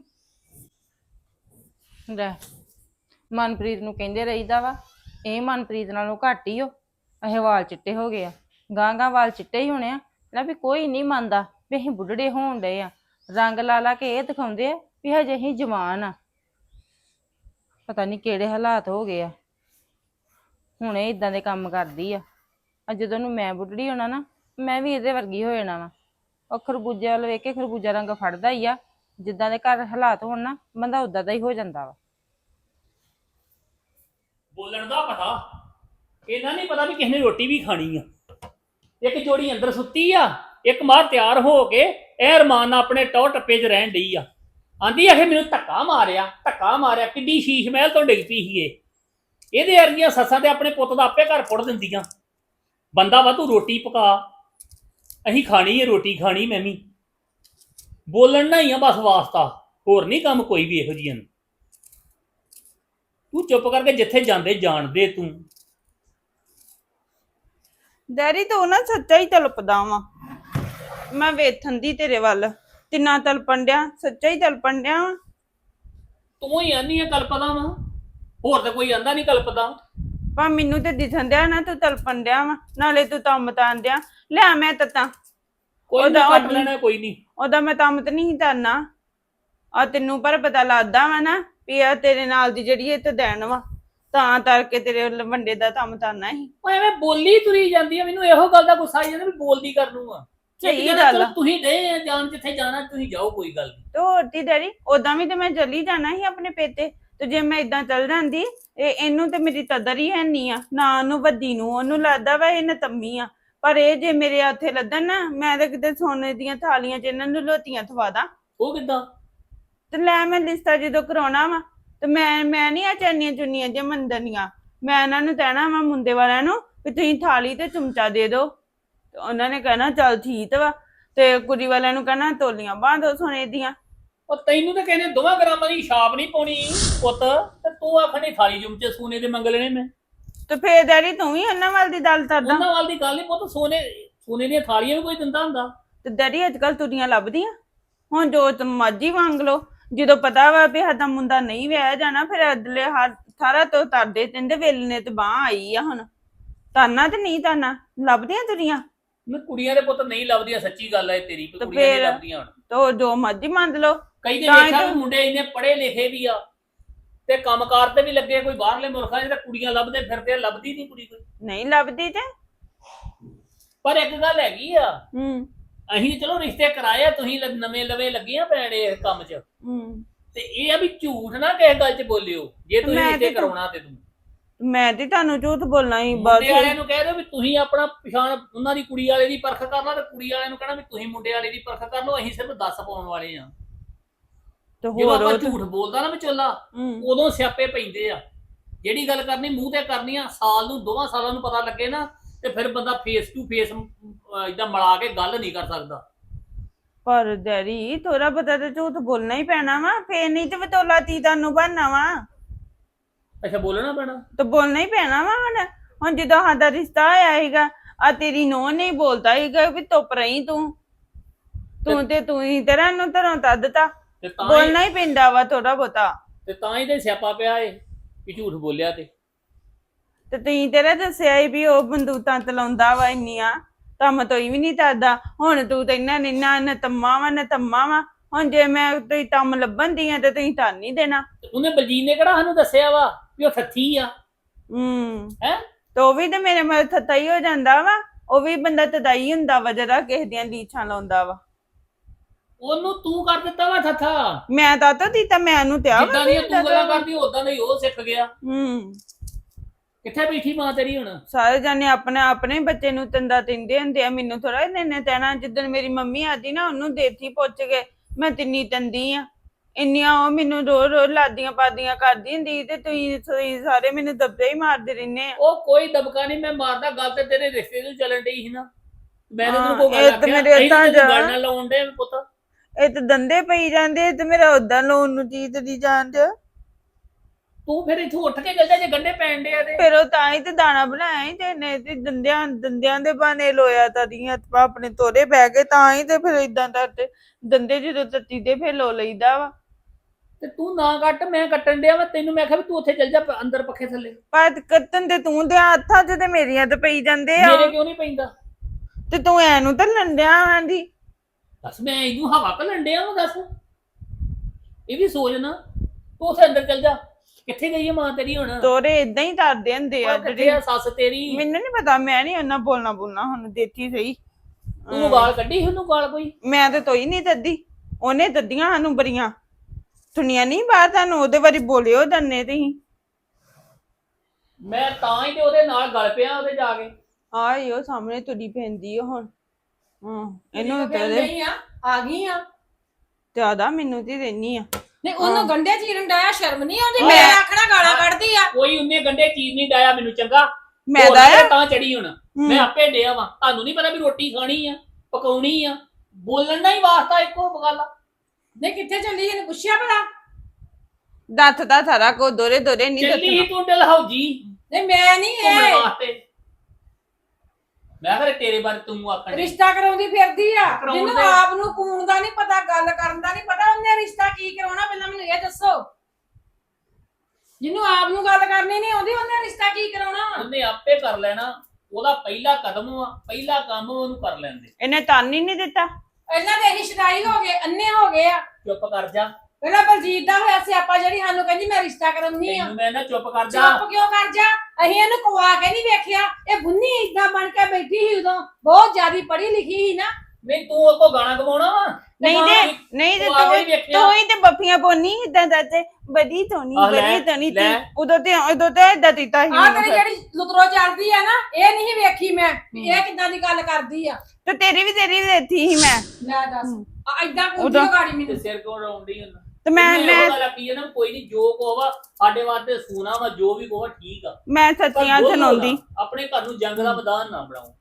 ਲੈ ਮਨਪ੍ਰੀਤ ਨੂੰ ਕਹਿੰਦੇ ਰਹੀਦਾ ਵਾ ਇਹ ਮਨਪ੍ਰੀਤ ਨਾਲੋਂ ਘੱਟ ਹੀ ਹੋ ਇਹ ਵਾਲ ਚਿੱਟੇ ਹੋ ਗਏ ਆ। ਗਾਂ ਵਾਲ ਚਿੱਟੇ ਹੀ ਹੋਣੇ ਆ। ਲੈ ਵੀ ਕੋਈ ਨਹੀਂ ਮੰਨਦਾ ਵੀ ਅਸੀਂ ਬੁੱਢੜੇ ਹੋਣ ਡਏ ਆ। ਰੰਗ ਲਾ ਲਾ ਕੇ ਇਹ ਦਿਖਾਉਂਦੇ ਆ ਵੀ ਹਜੇ ਅਸੀਂ ਜਵਾਨ ਆ। ਪਤਾ ਨਹੀਂ ਕਿਹੜੇ ਹਾਲਾਤ ਹੋ ਗਏ ਆ। ਹੁਣ ਇਹ ਇਦਾਂ ਦੇ ਕੰਮ ਕਰਦੀ ਆ। ਆ ਜਦੋਂ ਨੂੰ ਮੈਂ ਬੁੱਢੜੀ ਹੋਣਾ ਨਾ, ਮੈਂ ਵੀ ਇਹਦੇ ਵਰਗੀ ਹੋ ਜਾਣਾ ਵਾ। ਉਹ ਖਰਬੂਜੇ ਵੱਲ ਵੇਖ ਕੇ ਖਰਬੂਜਾ ਰੰਗ ਫੜਦਾ ਹੀ ਆ। ਜਿੱਦਾਂ ਦੇ ਘਰ ਹਾਲਾਤ ਹੋਣ ਨਾ, ਬੰਦਾ ਉਦਾਂ ਦਾ ਹੀ ਹੋ ਜਾਂਦਾ ਵਾ। ਬੋਲਣ ਦਾ ਪਤਾ। ਇਹਨਾਂ ਨਹੀਂ ਪਤਾ ਵੀ ਕਿਸ ਨੇ ਰੋਟੀ ਵੀ ਖਾਣੀ ਆ। ਇੱਕ ਜੋੜੀ ਅੰਦਰ ਸੁੱਤੀ ਆ, ਇੱਕ ਮਾਰ ਤਿਆਰ ਹੋ ਕੇ ਇਹ ਰਮਾਨ ਆਪਣੇ ਟੌ ਟੱਪੇ 'ਚ ਰਹਿਣ ਡਈ ਆ। ਆਂਦੀ ਆਖੇ ਮੈਨੂੰ ਧੱਕਾ ਮਾਰਿਆ ਧੱਕਾ ਮਾਰਿਆ, ਕਿੱਡੀ ਸ਼ੀਸ਼ ਮਹਿਲ ਤੋਂ ਡਿੱਗ ਪਈ ਸੀ ਇਹ। ਇਹਦੇ ਵਰਗੀਆਂ ਸੱਸਾਂ ਤੇ ਆਪਣੇ ਪੁੱਤ ਦਾ ਆਪੇ ਘਰ ਪੁੱਟ ਦਿੰਦੀਆਂ। ਬੰਦਾ ਵਾ ਤੂੰ ਰੋਟੀ ਪਕਾ, ਅਸੀਂ ਖਾਣੀ ਹੈ ਰੋਟੀ, ਖਾਣੀ ਮੈਂ ਵੀ। ਬੋਲਣ ਨਾ ਹੀ ਆ ਬਸ ਵਾਸਤਾ, ਹੋਰ ਨਹੀਂ ਕੰਮ ਕੋਈ ਵੀ ਇਹੋ ਜਿਹੀਆਂ ਨੂੰ। ਤੂੰ ਚੁੱਪ ਕਰਕੇ ਜਿੱਥੇ ਜਾਂਦੇ ਜਾਣਦੇ ਤੂੰ। ਡੈਡੀ ਤੂੰ ਨਾ ਸੱਚਾ ਹੀ ਤਲਪਦਾ ਵਾ। ਮੈਂ ਵੇਥਨ ਦੀ ਤੇਰੇ ਵੱਲ। ਤਿੰਨਾ ਤਲਪਣ ਡਿਆ ਸੱਚਾ ਹੀ ਤਲਪਣ ਡਿਆ ਵਾਂ। ਤੂੰ ਹੀ ਆਨੀ ਆ ਕਲਪਦਾ ਵਾ। ਹੋਰ ਤਾਂ ਕੋਈ ਆਂਦਾ ਨਹੀਂ ਕਲਪਦਾ ਪਰ ਮੈਨੂੰ ਤੇ ਦਿਸਣ ਡਿਆ ਨਾ ਤੂੰ ਤਲਪਣ ਡਿਆ ਵਾ। ਨਾਲੇ ਤੂੰ ਤੰਮ ਤਾਂ ਡਿਆ। ਲਿਆ ਮੈਂ ਤਤਾਂ ਕੋਈ ਉਹਦਾ- ਨਹੀਂ ਕੱਟ ਲੈਣਾ ਕੋਈ ਨਹੀਂ ਉਹਦਾ ਮੈਂ ਤੰਮ ਤੇ ਨਹੀਂ ਤਾਨਾ ਆ ਤੈਨੂੰ ਪਰ ਪਤਾ ਲੱਗਦਾ ਵਾ ਨਾ ਵੀ ਆ ਤੇਰੇ ਨਾਲ ਦੀ ਜਿਹੜੀ ਇਹ ਤੇ ਦੇਣ ਵਾ। ਤਾਂ ਕਰਕੇ ਤੇਰੇ ਵੰਡੇ ਦਾ ਤੰਮ ਤਾਨਾ ਹੀ। ਓਏ ਐਵੇਂ ਬੋਲੀ ਤੁਰੀ ਜਾਂਦੀ ਆ ਮੈਨੂੰ ਇਹੋ ਗੱਲ ਦਾ ਗੁੱਸਾ ਆਈ ਜਾਂਦਾ ਵੀ ਬੋਲਦੀ ਕਰ ਨੂੰ ਆ। ਸਹੀ ਇੱਕ ਗੱਲ ਆ। ਚਲੋ ਤੁਸੀਂ ਦੇ ਜਾਣ ਜਿੱਥੇ ਜਾਣਾ ਤੁਸੀਂ ਜਾਓ ਕੋਈ ਗੱਲ ਨਹੀਂ ਤੇ ਹੋਰ ਤੀ ਡੈਡੀ ਉਦਾਂ ਵੀ ਤੇ ਮੈਂ ਚਲੀ ਜਾਣਾ ਸੀ ਆਪਣੇ ਪੇਤੇ। ਤੇ ਜੇ ਮੈਂ ਇਦਾਂ ਚੱਲ ਜਾਂਦੀ ਇਹ ਇਹਨੂੰ ਤੇ ਮੇਰੀ ਕਦਰ ਹੀ ਹੈ ਨਹੀਂ ਆ। ਨਾ ਉਹਨੂੰ ਵੱਡੀ ਨੂੰ ਉਹਨੂੰ ਲੱਗਦਾ ਵਾ ਇਹ ਨਤੰਮੀ ਆ। ਪਰ ਇਹ ਜੇ ਮੇਰੇ ਹੱਥੇ ਲੱਦਣ ਨਾ ਮੈਂ ਤਾਂ ਕਿਤੇ ਸੋਨੇ ਦੀਆਂ ਥਾਲੀਆਂ 'ਚ ਇਹਨਾਂ ਨੂੰ ਲੋਤੀਆਂ ਥਵਾ ਦਾਂ। ਉਹ ਕਿੱਦਾਂ? ਤੇ ਲੈ ਮੈਂ ਲਿਸਟਾ ਜਦੋਂ ਕਰਾਉਣਾ ਵਾ ਤੇ ਮੈਂ ਮੈਂ ਨਹੀਂ ਆ ਚੰਨੀਆਂ ਚੁੰਨੀਆਂ ਜੇ ਮੰਦਨੀਆਂ ਮੈਂ ਇਹਨਾਂ ਨੂੰ ਕਹਿਣਾ ਵਾ ਮੁੰਡੇ ਵਾਲਿਆਂ ਨੂੰ ਵੀ ਤੁਸੀਂ ਥਾਲੀ ਤੇ ਚਮਚਾ ਦੇ ਦਿਓ। ਤੇ ਉਹਨਾਂ ਨੇ ਕਹਿਣਾ ਚੱਲ ਠੀਕ ਵਾ। ਤੇ ਕੁੜੀ ਵਾਲਿਆਂ ਨੂੰ ਕਹਿਣਾ ਤੋਲੀਆਂ ਬਾਂਧੋ ਸੋਨੇ ਦੀਆਂ। ਉਹ ਤੈਨੂੰ ਤਾਂ ਕਹਿੰਦੇ ਦੋਵਾਂ ਗ੍ਰਾਮਾਂ ਦੀ ਛਾਪ ਨਹੀਂ ਪਾਉਣੀ ਪੁੱਤ। ਤੇ ਤੂੰ ਆਖਣੀ ਥਾਲੀ ਜੁਮ ਚ ਸੋਨੇ ਦੇ ਮੰਗ ਲੈਣੇ ਮੈਂ। ਤੇ ਫੇਰ ਡੈਡੀ ਤੂੰ ਵੀ ਉਹਨਾਂ ਵੱਲ ਦੀ ਗੱਲ ਕਰਦਾ। ਉਹਨਾਂ ਵੱਲ ਦੀ ਗੱਲ ਨਹੀਂ ਪੁੱਤ ਸੋਨੇ ਸੋਨੇ ਦੀਆਂ ਥਾਲੀਆਂ ਵੀ ਕੋਈ ਦਿੰਦਾ ਹੁੰਦਾ। ਤੇ ਡੈਡੀ ਅੱਜ ਕੱਲ ਤੁਰੀਆਂ ਲੱਭਦੀਆਂ। ਹੁਣ ਜੋ ਤੁਮ ਮਰਜ਼ੀ ਮੰਗ ਲਓ। ਜਦੋਂ ਪਤਾ ਵਾ ਵੀ ਸਾਡਾ ਮੁੰਡਾ ਨਹੀਂ ਵਿਆਹ ਜਾਣਾ ਫਿਰ ਅਗਲੇ ਹਰ ਸਾਰਾ ਤੋਂ ਤਰਦੇ ਤਿੰਦੇ ਵੇਲੇ ਨੇ ਤੇ ਬਾਹ ਆਈ ਆ ਹੁਣ। ਤਾਨਾ ਤੇ ਨਹੀਂ ਤਾਨਾ ਲੱਭਦੀਆਂ ਤੁਰੀਆਂ? ਮੈਂ ਕੁੜੀਆਂ ਦੇ ਪੁੱਤ ਨਹੀਂ ਲੱਭਦੀਆਂ ਸੱਚੀ ਗੱਲ ਹੈ ਤੇਰੀ ਤੇ ਕੁੜੀਆਂ ਨਹੀਂ ਫੇਰ? ਲੱਭਦੀਆਂ ਹੁਣ। ਤੋ ਜੋ ਮਰਜ਼ੀ ਮੰਨ ਲਓ। ਕਈ ਦੇ ਤਾਂ ਵੇਖਿਆ ਵੀ ਮੁੰਡੇ ਇੰਨੇ ਪੜ੍ਹੇ ਲਿਖੇ ਵੀ ਆ ਤੇ ਕੰਮਕਾਰ ਤੇ ਵੀ ਲੱਗੇ ਕੋਈ ਬਾਹਰਲੇ ਮੁਲਕਾਂ 'ਚ ਤਾਂ ਕੁੜੀਆਂ ਲੱਭਦੇ ਫਿਰਦੇ ਆ, ਲੱਭਦੀ ਨਹੀਂ ਕੁੜੀ ਕੋਈ। ਨਹੀਂ ਲੱਭਦੀ ਤੇ। ਪਰ ਇੱਕ ਗੱਲ ਹੈਗੀ ਆ ਹੂੰ। ਅਸੀਂ ਚਲੋ ਰਿਸ਼ਤੇ ਕਰਾਏ ਆ ਤੁਸੀਂ ਲ- ਨਵੇਂ ਲਵੇਂ ਲੱਗੀਆਂ ਪੈਣੇ ਇਸ ਕੰਮ 'ਚ। ਹੂੰ। ਤੇ ਇਹ ਆ ਵੀ ਝੂਠ ਨਾ ਕਿਸੇ ਗੱਲ 'ਚ ਬੋਲਿਓ ਜੇ ਤੁਸੀਂ ਮੈਂ ਰਿਸ਼ਤੇ ਤੇ- ਕਰਾਉਣਾ ਤੇ ਤੂੰ। ਮੈਂ ਤੇ ਤੁਹਾਨੂੰ ਝੂਠ ਬੋਲਣਾ ਹੀ ਬਸ। ਮੁੰਡੇ ਵਾਲਿਆਂ ਨੂੰ ਕਹਿ ਦਿਓ ਵੀ ਤੁਸੀਂ ਆਪਣਾ ਪਛਾਣ ਉਹਨਾਂ ਦੀ ਕੁੜੀ ਵਾਲੇ ਦੀ ਪਰਖ ਕਰ ਲਓ ਤੇ ਕੁੜੀ ਵਾਲਿਆਂ ਨੂੰ ਕਹਿਣਾ ਵੀ ਤੁਸੀਂ ਮੁੰਡੇ ਵਾਲੇ ਦੀ ਪਰਖ ਕਰ ਲਓ ਅਸੀਂ ਸਿਰਫ ਦੱਸ ਪਾਉਣ ਵਾਲੇ ਆ। ਤੇ ਜਦੋਂ ਹੋਰ ਆਪਾਂ ਉਹ ਝੂਠ ਬੋਲਦਾ ਨਾ ਵਿਚੋਲਾ ਹੂੰ। ਉਦੋਂ ਸਿਆਪੇ ਪੈਂਦੇ ਆ। ਜਿਹੜੀ ਗੱਲ ਕਰਨੀ ਮੂੰਹ ਤੇ ਕਰਨੀ ਆ ਸਾਲ ਨੂੰ ਦੋਵਾਂ ਸਾਲਾਂ ਨੂੰ ਪਤਾ ਲੱਗੇ ਨਾ ਤੇ ਫਿਰ ਬੰਦਾ ਫੇਸ ਟੂ ਫੇਸ ਇਦਾਂ ਮਿਲਾ ਕੇ ਗੱਲ ਨਹੀਂ ਕਰ ਸਕਦਾ। ਪਰ ਡੈਡੀ ਥੋੜਾ ਪਤਾ ਤੇ ਝੂਠ ਬੋਲਣਾ ਹੀ ਪੈਣਾ ਵਾ ਫੇਰ ਨਹੀਂ ਤੇ ਵਤੋਲਾ ਤੀ ਤੁਹਾਨੂੰ ਬਣਨਾ ਵਾ। ਅੱਛਾ ਬੋਲਣਾ ਪੈਣਾ? ਤੇ ਬੋਲਣਾ ਹੀ ਪੈਣਾ ਵਾ ਹੁਣ। ਹੁਣ ਜਦੋਂ ਸਾਡਾ ਰਿਸ਼ਤਾ ਹੋਇਆ ਹੈਗਾ ਆ ਤੇਰੀ ਨੋ ਨਹੀਂ ਬੋਲਦਾ ਹੈਗਾ ਵੀ ਧੁੱਪ ਰਹੀ ਤੂੰ। ਤੂੰ ਤੇ ਤੂੰ ਹੀ ਤਰ੍ਹਾਂ ਨੂੰ ਤਰ੍ਹਾਂ ਤੱਦਤਾ ਤੇ। ਤਾਂ ਹੀ ਬੋਲਣਾ ਹੀ ਪੈਂਦਾ ਵਾ ਥੋੜਾ ਬੋਤਾ ਤੇ ਤਾਂ ਹੀ ਤੇ ਸਿਆਪਾ ਪਿਆ ਏ ਕਿ ਝੂਠ ਬੋਲਿਆ ਤੇ। ਤੇ ਤੁਸੀਂ ਤੇਰਾ ਦੱਸਿਆ ਹੀ ਵੀ ਉਹ ਬੰਦੂਕਾਂ ਚਲਾਉਂਦਾ ਵਾ ਇੰਨੀਆਂ ਕੰਮ ਤੋਂ ਹੀ ਵੀ ਨਹੀਂ ਕਰਦਾ। ਹੁਣ ਤੂੰ ਤੇ ਇੰਨਾ ਨਿੰਨਾ ਨਤੰਮਾ ਵਾ ਨਤੰਮਾ ਵਾ ਹੁਣ ਜੇ ਮੈਂ ਤੁਸੀਂ ਕੰਮ ਲੱਭਣ ਦੀ ਆ ਤੇ ਤੁਸੀਂ ਤਾਂ ਨਹੀਂ ਦੇਣਾ। ਉਹਨੇ ਬਲਜੀਤ ਨੇ ਕਿਹੜਾ ਸਾਨੂੰ ਦੱਸਿਆ ਵਾ ਵੀ ਉਹ ਸੱਥੀ ਆ? ਹੂੰ। ਹੈਂ? ਤੇ ਵੀ ਤੇ ਮੇਰੇ ਮਨ ਥੱਤਾ ਹੀ ਹੋ ਜਾਂਦਾ ਵਾ ਉਹ ਵੀ ਬੰਦਾ ਤਦਾਈ ਹੁੰਦਾ ਵਾ ਜਿਹੜਾ ਕਿਸੇ ਦੀਆਂ ਲੀਛਾਂ ਲਾਉਂਦਾ ਵਾ। ਉਹਨੂੰ ਤੂੰ ਕਰ ਦਿੱਤਾ ਵਾ ਥੱਥਾ? ਮੈਂ ਤਾਂ ਤਾਂ ਦਿੱਤਾ ਮੈਂ ਉਹਨੂੰ ਤੇ ਆ ਜਿੱਦਾਂ ਦੀਆਂ ਤੂੰ ਗੱਲਾਂ ਕਰਦੀ ਉਦਾਂ ਦਾ ਹੀ ਉਹ ਸਿੱਖ ਗਿਆ। ਹੂੰ। ਕਿੱਥੇ ਬੈਠੀ ਮਾਂ ਤੇਰੀ ਹੁਣ? ਸਾਰੇ ਜਾਨੇ ਆਪਣੇ ਆਪਣੇ ਬੱਚੇ ਨੂੰ ਤੰਦਾ ਤਿੰਦੇ ਹੁੰਦੇ ਆ ਮੈਨੂੰ ਥੋੜਾ ਇੰਨੇ ਤੈਨਾ ਜਿੱਦਣ ਮੇਰੀ ਮੰਮੀ ਆਦੀ ਨਾ ਉਹਨੂੰ ਦੇਤੀ ਪੁੱਛ ਕੇ ਮੈਂ ਤਿੰਨੀ ਤੰਦੀ ਆ। ਇੰਨੀਆਂ ਉਹ ਮੈਨੂੰ ਰੋ ਰੋ ਲਾਦੀਆਂ ਪਾਦੀਆਂ ਕਰਦੀ ਹੁੰਦੀ ਤੇ ਤੁਸੀਂ ਤੁਸੀਂ ਸਾਰੇ ਮੈਨੂੰ ਦੱਬੇ ਹੀ ਮਾਰਦੇ ਰਹਿੰਦੇ ਆ। ਉਹ ਕੋਈ ਦਬਕਾ ਨਹੀਂ ਮੈਂ ਮਾਰਦਾ ਗੱਲ ਤੇ ਤੇਰੇ ਰਿਸ਼ਤੇ ਨੂੰ ਚੱਲਣ ਡਈ ਸੀ ਨਾ। ਮੈਂ ਤਾਂ ਤੈਨੂੰ ਕੋਈ ਗੱਲ ਇਹ ਤਾਂ ਆਖਿਆ ਮੇਰੇ ਅਸੀਂ ਤਾਂ ਗੱਲ ਨਾਲ ਲਾਉਣ ਦੇ ਪੁੱਤ। ਇਹ ਤੇ ਦੰਦੇ ਪਈ ਜਾਂਦੇ ਤੇ ਮੇਰਾ ਉਦਾਂ ਲੋਨ ਨੂੰ ਚੀਜ਼ ਦੀ ਜਾਣ ਦਿਓ ਤੂੰ ਫਿਰ ਇੱਥੋਂ ਉੱਠ ਕੇ ਚੱਲ ਜਾ ਜੇ ਗੰਡੇ ਪੈਣ ਦੇ ਆ ਤੇ। ਫਿਰ ਉਹ ਤਾਂ ਹੀ ਤੇ ਦਾਣਾ ਬਣਾਇਆ ਹੀ ਤੇ ਨੇ ਤੇ ਦੰਦਿਆਂ ਦੰਦਿਆਂ ਦੇ ਬਾਨੇ ਲੋਇਆ ਤਦੀਆਂ ਆਪਣੇ ਤੋਰੇ ਬਹਿ ਕੇ ਤਾਂ ਹੀ ਤੇ ਫਿਰ ਇਦਾਂ ਦਾ ਤੇ ਦੰਦੇ ਜਦੋਂ ਤੱਤੀ ਦੇ ਫਿਰ ਲੋ ਲਈਦਾ ਵਾ। ਤੇ ਤੂੰ ਨਾ ਕੱਟ ਮੈਂ ਕੱਟਣ ਡਿਆ ਵਾ ਤੈਨੂੰ ਮੈਂ ਕਿਹਾ ਵੀ ਤੂੰ ਉੱਥੇ ਚੱਲ ਜਾ ਪ- ਅੰਦਰ ਪੱਖੇ ਥੱਲੇ। ਪਰ ਕੱਟਣ ਤੇ ਤੂੰ ਦੇ ਹੱਥਾਂ 'ਚ ਤੇ ਮੇਰੀਆਂ ਤੇ ਪਈ ਜਾਂਦੇ ਆ। ਮੇਰੇ ਕਿਉਂ ਨਹੀਂ ਪੈਂਦਾ? ਤੇ ਤੂੰ ਐ ਨੂੰ ਤਾਂ ਲੰਡਿਆ ਆਂਦੀ। ਦੱਸ ਮੈਂ ਇਹਨੂੰ ਹਵਾ ਘੱਲਣ ਡਿਆ ਵਾਂ ਦੱਸ। ਇਹ ਵੀ ਸੋਚ ਨਾ ਤੂੰ ਉੱਥੇ ਅੰਦਰ ਚੱਲ ਜਾ। ਕਿੱਥੇ ਗਈ ਹੈ ਮਾਂ ਤੇਰੀ ਹੁਣ? ਤੋਰੇ ਇਦਾਂ ਹੀ ਕਰਦੇ ਹੁੰਦੇ ਆ ਜਿਹੜੇ ਸੱਸ ਤੇਰੀ? ਮੈਨੂੰ ਨਹੀਂ ਪਤਾ ਮੈਂ ਨਹੀਂ ਉਹਨਾਂ ਬੋਲਣਾ ਬੋਲਣਾ ਹੁਣ ਦੇਤੀ ਸਹੀ। ਤੂੰ ਗਾਲ ਕੱਢੀ ਸੀ ਉਹਨੂੰ ਗਾਲ ਕੋਈ? ਮੈਂ ਤੇ ਤੋਈ ਨਹੀਂ ਦੱਦੀ ਉਹਨੇ ਦੱਦੀਆਂ ਸਾਨੂੰ ਬੜੀਆਂ। ਸੁਣੀਆਂ ਨਹੀਂ ਬਾਤ ਤੁਹਾਨੂੰ ਉਹਦੇ ਬਾਰੇ ਬੋਲਿਓ ਦੰਨੇ ਤੁਸੀਂ। ਮੈਂ ਤਾਂ ਹੀ ਤੇ ਉਹਦੇ ਨਾਲ ਗਲ ਪਿਆ ਉਹਦੇ ਜਾ ਕੇ। ਆਈ ਉਹ ਸਾਹਮਣੇ ਤੁਰੀ ਪੈਂਦੀ ਆ ਹੁਣ। ਹਾਂ ਇਹਨੂੰ ਤੇ ਨਹੀਂ ਆ ਆ ਗਈ ਆ। ਜ਼ਿਆਦਾ ਮੈਨੂੰ ਤੇ ਦੇਣੀ ਆ। ਨਹੀਂ ਉਹਨੂੰ ਗੰਡੇ ਚੀਰਨ ਡਾਇਆ ਸ਼ਰਮ ਨਹੀਂ ਆਉਂਦੀ? ਮੈਂ- ਆਖਣਾ ਗਾਲਾਂ ਕੱਢਦੀ ਆ। ਕੋਈ ਉਹਨੇ ਗੰਡੇ ਚੀਜ਼ ਨਹੀਂ ਡਾਇਆ ਮੈਨੂੰ ਚੰਗਾ? ਮੈਂ ਢੋਲ ਦਾ ਤੇ ਤਾਂ ਚੜੀ ਹੁਣ। ਮੈਂ ਆਪੇ ਡਿਆ ਵਾਂ। ਤੁਹਾਨੂੰ ਨਹੀਂ ਪਤਾ ਵੀ ਰੋਟੀ ਖਾਣੀ ਆ ਪਕਾਉਣੀ ਆ। ਬੋਲਣ ਦਾ ਹੀ ਵਾਸਤਾ ਇੱਕੋ ਗੱਲ ਆ। ਨਹੀਂ ਕਿੱਥੇ ਚੱਲੀ? ਇਹਨੂੰ ਪੁੱਛਿਆ ਭਲਾ? ਦੱਤ ਦਾ ਸਾਰਾ ਕੋ ਦੋਰੇ ਦੋਰੇ ਨਹੀਂ ਚੱਲੀ ਦੱਸਣਾ ਹੀ ਤੂੰ ਡਲਹੌਜੀ। ਨਹੀਂ ਮੈਂ ਨਹੀਂ ਘੁੰਮਣ ਇਹ ਵਾਸਤੇ। ਮੈਂ ਫਿਰ ਤੇਰੇ ਬਾਰੇ ਤੂੰ ਆਖਣ ਡਈ। ਰਿਸ਼ਤਾ ਕਰਾਉਂਦੀ ਫਿਰਦੀ ਆ। ਕਰਾਉਣ ਜਿਹਨੂੰ ਦੇ। ਆਪ ਨੂੰ ਕੂਣ ਦਾ ਨਹੀਂ ਪਤਾ ਗੱਲ ਕਰਨ ਦਾ ਨਹੀਂ ਪਤਾ ਉਹਨੇ ਰਿਸ਼ਤਾ ਕੀ ਕਰਾਉਣਾ? ਪਹਿਲਾਂ ਮੈਨੂੰ ਇਹ ਦੱਸੋ। ਜਿਹਨੂੰ ਆਪ ਨੂੰ ਗੱਲ ਕਰਨੀ ਨਹੀਂ ਆਉਂਦੀ ਉਹਨੇ ਰਿਸ਼ਤਾ ਕੀ ਕਰਾਉਣਾ? ਵਾ? ਉਹਨੇ ਆਪੇ ਕਰ ਲੈਣਾ। ਉਹਦਾ ਪਹਿਲਾ ਕਦਮ ਆ ਪਹਿਲਾ ਕੰਮ ਉਹਨੂੰ ਕਰ ਲੈਂਦੇ ਇਹਨੇ ਤਨ ਹੀ ਨਹੀਂ ਦਿੱਤਾ। ਇਹਨਾਂ ਦੇ ਅਸੀਂ ਸ਼ਦਾਈ ਹੋ ਗਏ ਅੰਨੇ ਹੋ ਗਏ ਆ। ਚੁੱਪ ਕਰ ਜਾ। ਪਹਿਲਾਂ ਬਲਜੀਤ ਦਾ ਹੋਇਆ ਸਿਆਪਾ ਜਿਹੜੀ ਸਾਨੂੰ ਕਹਿੰਦੀ ਮੈਂ ਰਿਸ਼ਤਾ ਕਰਾਉਣੀ ਆ। ਤੈਨੂੰ ਮੈਂ ਨਾ ਚੁੱਪ ਕਰ ਜਾ। ਚੁੱਪ ਕਿਉਂ ਕਰ ਜਾ? ਅਸੀਂ ਇਹਨੂੰ ਕਵਾ ਕੇ ਨਹੀਂ ਵੇਖਿਆ। ਇਹ ਬੁੰਨੀ ਇਦਾਂ ਬਣ ਕੇ ਬੈਠੀ ਸੀ ਉਦੋਂ। ਬਹੁਤ ਜ਼ਿਆਦੀ ਪੜ੍ਹੀ ਲਿਖੀ ਸੀ ਨਾ। ਨਹੀਂ ਤੂੰ ਉਹ ਕੋ ਗਾਣਾ ਗਵਾਉਣਾ ਵਾ? ਨਹੀਂ ਤੇ ਨਹੀਂ ਤੇ ਤੂੰ ਆਪ ਹੀ ਤੂੰ ਵੇਖਿਆ। ਤੂੰ ਹੀ ਤੇ ਬੱਫੀਆਂ ਪੋਨੀ ਇਦਾਂ ਦਾ ਤੇ। ਬੜੀ ਤੋਨੀ ਆਹ ਲੈ, ਬੜੀ ਤੋਨੀ ਤੀ ਲੈ। ਉਦੋਂ ਤੇ ਉਦੋਂ ਤੇ ਇਦਾਂ ਦਿੱਤਾ ਸੀ ਆ ਮੈਨੂੰ। ਤੇਰੀ ਫਿਰ। ਜਿਹੜੀ ਲੁਤਰੋ ਚੱਲਦੀ ਆ ਨਾ ਇਹ ਨਹੀਂ ਵੇਖੀ ਮੈਂ। ਵੀ ਇਹ ਕਿੱਦਾਂ ਦੀ ਗੱਲ ਕਰਦੀ ਆ? ਤੇ ਤੇਰੀ ਵੀ ਤੇਰੀ ਵੀ ਦਿੱਤੀ ਸੀ ਮੈਂ। ਲੈ ਦੱਸ। ਆ ਇਦਾਂ ਉਦੋਂ- ਗਾੜੀ ਤੇ ਮੈਨੂੰ ਸਿਰ ਕਿਉਂ ਰੌਂਦੀ ਹੁੰਦਾ ਤੇ ਮੈਂ ਮੈਂ ਨਾ ਕੋਈ ਨਹੀਂ ਜੋ ਕੋ ਵਾ ਸਾਡੇ ਵਾਸਤੇ ਸੋਨਾ ਵਾ ਜੋ ਵੀ ਕੋ ਠੀਕ ਆ। ਮੈਂ ਪਰ ਸੱਚੀਆਂ ਬੋਲੋ ਨਾ, ਸੁਣਾਉਂਦੀ ਆਪਣੇ ਘਰ ਨੂੰ ਜੰਗ ਦਾ ਮੈਦਾਨ ਨਾ ਬਣਾਓ।